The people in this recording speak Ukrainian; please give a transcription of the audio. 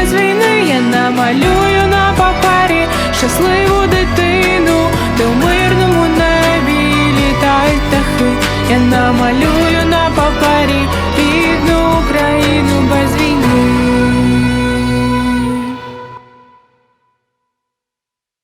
без війни, я намалюю на папері щасливу дитину, де в мирному небі літають птахи, я намалюю на папері.